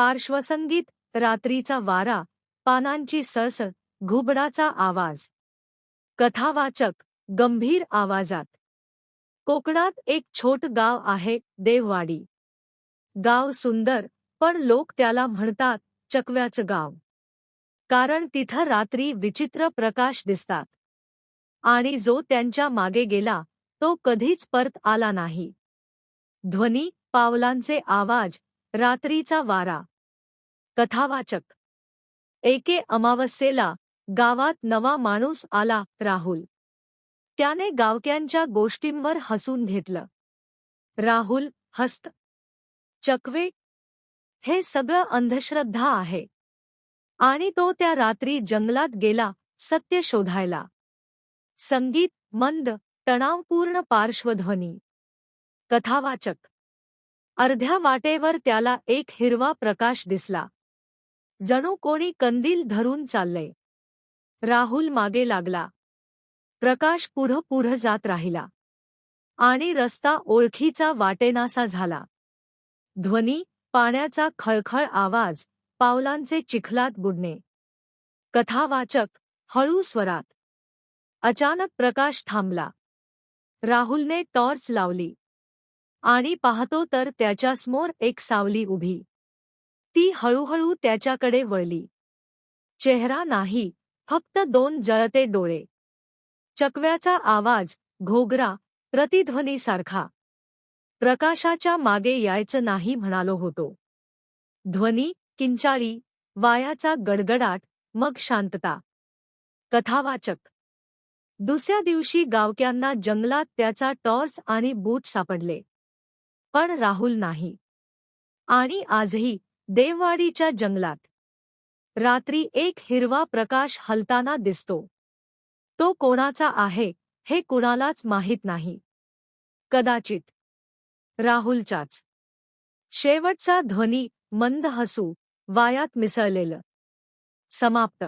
पार्श्वसंगीत रात्रीचा वारा पानांची सळसळ घुबडाचा आवाज. कथावाचक गंभीर आवाजात. कोकणात एक छोट गाव आहे देववाडी. गाव सुंदर पण लोक त्याला म्हणतात चकव्याचं गाव. कारण तिथं रात्री विचित्र प्रकाश दिसतात. आणि जो त्यांच्या मागे गेला तो कधीच परत आला नाही. ध्वनी पावलांचे आवाज रात्रीचा वारा. कथावाचक. एके अमावस्येला गावात नवा माणूस आला राहुल. त्याने गावक्यांच्या गोष्टींवर हसून घेतलं. राहुल हस्त. चकवे. हे सगळं अंधश्रद्धा आहे. आणि तो त्या रात्री जंगलात गेला सत्य शोधायला. संगीत मंद तणावपूर्ण पार्श्वध्वनी. कथावाचक. अर्ध्या वाटेवर त्याला एक हिरवा प्रकाश दिसला. जणू कोणी कंदील धरून चालले राहुल मागे लागला. प्रकाश पुढं पुढं जात राहिला. आणि रस्ता ओळखीचा वाटेनासा झाला. ध्वनी पाण्याचा खळखळ आवाज पावलांचे चिखलात बुडणे. कथावाचक हळू स्वरात. अचानक प्रकाश थांबला. राहुलने टॉर्च लावली. आणि पाहतो तर त्याच्यासमोर एक सावली उभी. ती हळूहळू त्याच्याकडे वळली. चेहरा नाही फक्त दोन जळते डोळे. चकव्याचा आवाज घोगरा प्रतिध्वनीसारखा. प्रकाशाच्या मागे यायचं नाही म्हणालो होतो. ध्वनी किंचाळी वायाचा गडगडाट मग शांतता. कथावाचक. दुसऱ्या दिवशी गावक्यांना जंगलात त्याचा टॉर्च आणि बूट सापडले. पण राहुल नाही. आणि आजही देववाडीच्या जंगलात. रात्री एक हिरवा प्रकाश हलताना दिसतो. तो कोणाचा आहे हे कुणालाच माहीत नाही. कदाचित. राहुलचाच. शेवटचा ध्वनी मंद हसू वायात मिसळलेलं. समाप्त.